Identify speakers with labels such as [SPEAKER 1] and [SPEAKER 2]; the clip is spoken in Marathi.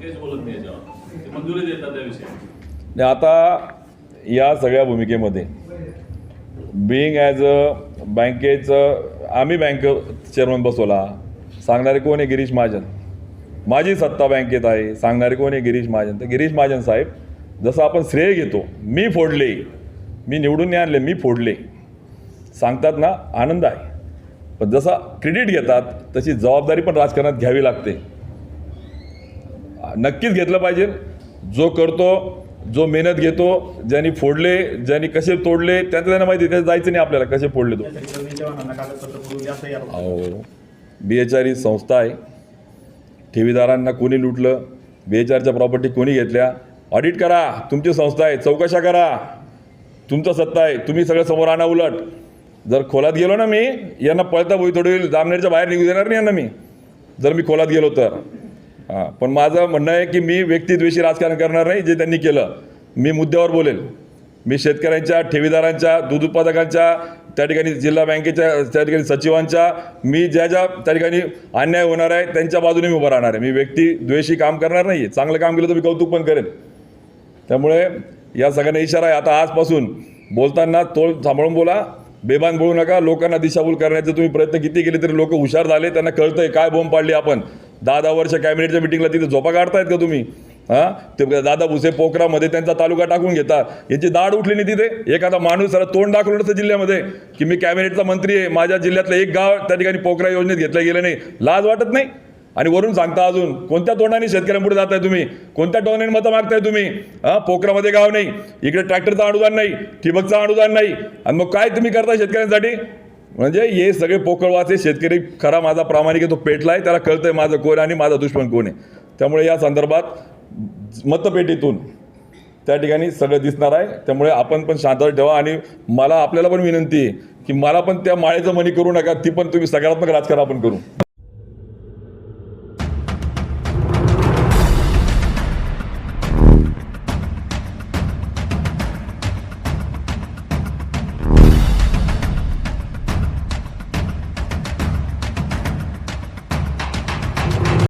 [SPEAKER 1] बोलत नाही याच्यावर. ते मंजुरी देतात त्याविषयी.
[SPEAKER 2] आणि आता या सगळ्या भूमिकेमध्ये बिईंग ॲज अ बँकेचं आम्ही बँक चेअरमन बसवला. सांगणारे कोण आहे? गिरीश महाजन. माझी सत्ता बँकेत आहे. सांगणारे कोण आहे? गिरीश महाजन. तर गिरीश महाजन साहेब जसं आपण श्रेय घेतो मी फोडले. मी निवडून नाही आणले मी फोडले. सांगतात ना आनंद आहे. पण जसा क्रेडिट घेतात तशी जबाबदारी पण राजकारणात घ्यावी लागते. नक्कीच घेतलं पाहिजे. जो करतो जो मेहनत घेतो ज्यांनी फोडले ज्यांनी कसे तोडले त्यांचं त्यांना माहिती त्याचं जायचं नाही आपल्याला कसे फोडले तो. अहो बी एच आर ही संस्था आहे. ठेवीदारांना कोणी लुटलं बी एच आरच्या प्रॉपर्टी कोणी घेतल्या? ऑडिट करा तुमची संस्था आहे चौकशा करा. तुमचा सत्ता आहे तुम्ही सगळं समोर आणा उलट. जर खोलात गेलो ना मी यांना पळता भोई थोडी जामनेरच्या बाहेर निघू देणार नाही यांना मी. जर मी खोलात गेलो तर. हां पण माझं म्हणणं आहे की मी व्यक्तिद्वेषी राजकारण करणार नाही जे त्यांनी केलं. मी मुद्द्यावर बोलेल. मी शेतकऱ्यांच्या ठेवीदारांच्या दूध उत्पादकांच्या त्या ठिकाणी जिल्हा बँकेच्या त्या ठिकाणी सचिवांच्या मी ज्या ज्या त्या ठिकाणी अन्याय होणार आहे त्यांच्या बाजूने मी उभं राहणार आहे. मी व्यक्ती द्वेषी काम करणार नाही चांगलं काम केलं तर मी कौतुक पण करेन त्यामुळे या सगळ्यांना इशारा आहे. आता आजपासून बोलताना तोल सांभाळून बोला. बेबान बोलू नका. लोकांना दिशाभूल करण्याचे तुम्ही प्रयत्न किती केले तरी लोक हुशार झाले. त्यांना कळतंय काय बोंब पाडली आपण. दहा दहा वर्ष कॅबिनेटच्या मिटिंगला तिथे झोपा काढतायत का तुम्ही? हां? ते दादा भुसे पोखरामध्ये त्यांचा तालुका टाकून घेतात. यांची दाढ उठली नाही तिथे? एखादा माणूस जरा तोंड दाखवलं नसतं जिल्ह्यामध्ये की मी कॅबिनेटचा मंत्री आहे माझ्या जिल्ह्यातलं एक गाव त्या ठिकाणी पोखरा योजनेत घेतलं गेलं नाही. लाज वाटत नाही? आणि वरून सांगता अजून कोणत्या तोंडाने शेतकऱ्यांपुढे जाताय तुम्ही? कोणत्या टोनाने मतं मागताय तुम्ही? हा? पोखरामध्ये गाव नाही. इकडे ट्रॅक्टरचं अनुदान नाही ठिबकचं अनुदान नाही. आणि मग काय तुम्ही करताय शेतकऱ्यांसाठी? म्हणजे हे सगळे पोकळवाचे शेतकरी खरा माझा प्रामाणिक आहे तो पेटला आहे त्याला कळतंय माझं कोण आणि माझा दुश्मन कोण आहे. त्यामुळे या संदर्भात मतपेटीतून त्या ठिकाणी सगळं दिसणार आहे. त्यामुळे आपण पण शांतता ठेवा आणि मला आपल्याला पण विनंती आहे की मला पण त्या माळेचं मनी करू नका ती पण तुम्ही सकारात्मक राजकारण आपण करू.